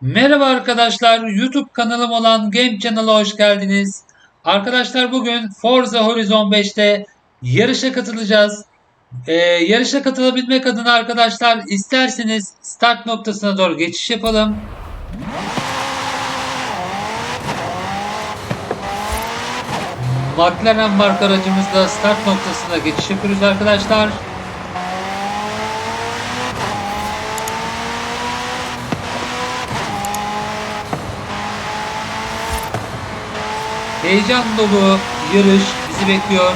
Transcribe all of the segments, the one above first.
Merhaba arkadaşlar, YouTube kanalım olan Game Channel'a hoş geldiniz. Arkadaşlar bugün Forza Horizon 5'te yarışa katılacağız. Ee, yarışa katılabilmek adına arkadaşlar isterseniz start noktasına doğru geçiş yapalım. McLaren marka aracımızla start noktasına geçiş yapıyoruz arkadaşlar. Heyecan dolu yarış bizi bekliyor.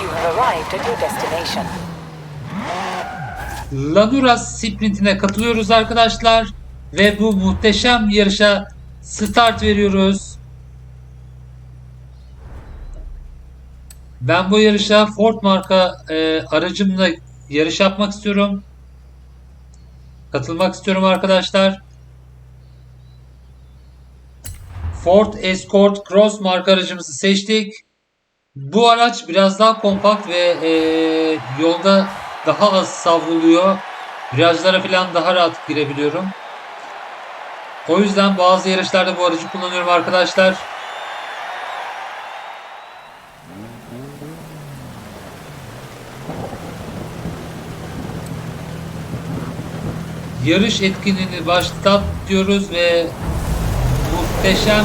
You have arrived at your destination. Lanura sprintine katılıyoruz arkadaşlar. Ve bu muhteşem yarışa start veriyoruz. Ben bu yarışa Ford marka e, aracımla yarış yapmak istiyorum. Katılmak istiyorum arkadaşlar. Ford Escort Cross marka aracımızı seçtik. Bu araç biraz daha kompakt ve e, yolda daha az savruluyor. Virajlara falan daha rahat girebiliyorum. O yüzden bazı yarışlarda bu aracı kullanıyorum arkadaşlar. Yarış etkinliğini başlat diyoruz ve muhteşem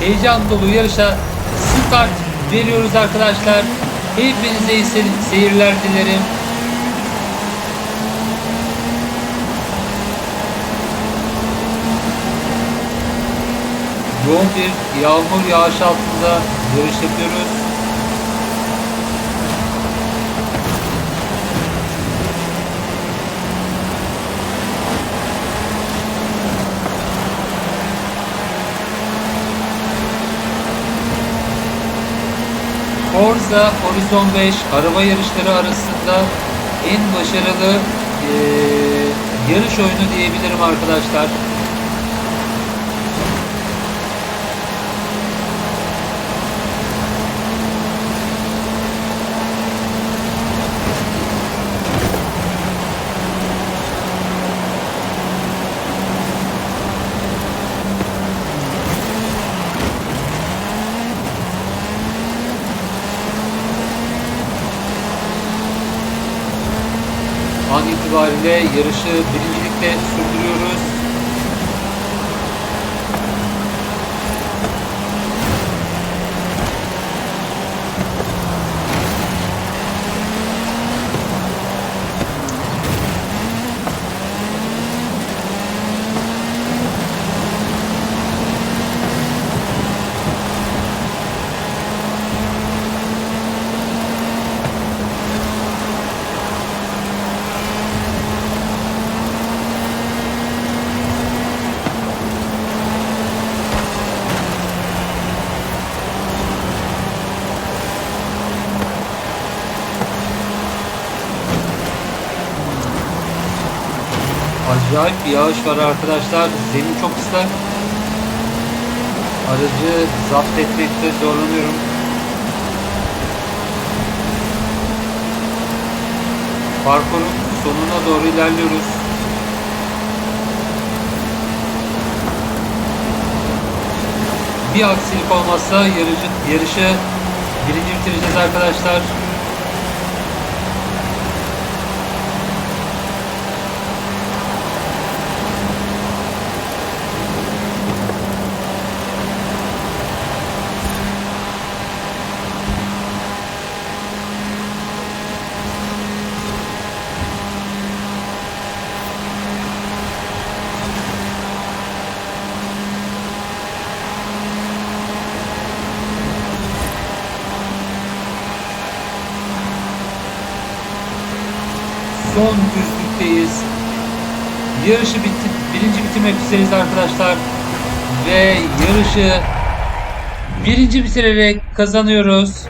heyecan dolu yarışa start veriyoruz arkadaşlar. Hepinize iyi se- seyirler dilerim. Yoğun bir yağmur yağış altında yarış yapıyoruz. Forza Horizon 5 araba yarışları arasında en başarılı eee, yarış oyunu diyebilirim arkadaşlar. An itibariyle yarışı birincilikle sürdürüyoruz. Acayip bir yağış var arkadaşlar. Zemin çok ıslak. Aracı zapt etmekte zorlanıyorum. Parkurun sonuna doğru ilerliyoruz. Bir aksilik olmazsa yarışı, yarışı birinci bitireceğiz arkadaşlar. Son düzlükteyiz. Yarışı bitti, birinci bitirmek üzereyiz arkadaşlar. Ve yarışı birinci bitirerek kazanıyoruz.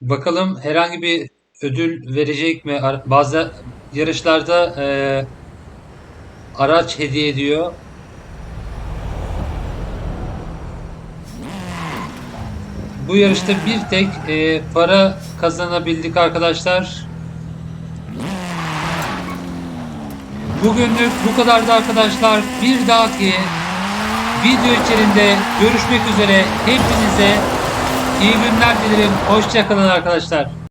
Bakalım herhangi bir ödül verecek mi? Bazı yarışlarda eee, araç hediye ediyor. Bu yarışta bir tek e, para kazanabildik arkadaşlar. Bugünlük bu kadardı arkadaşlar. Bir dahaki video içerisinde görüşmek üzere. Hepinize iyi günler dilerim. Hoşçakalın arkadaşlar.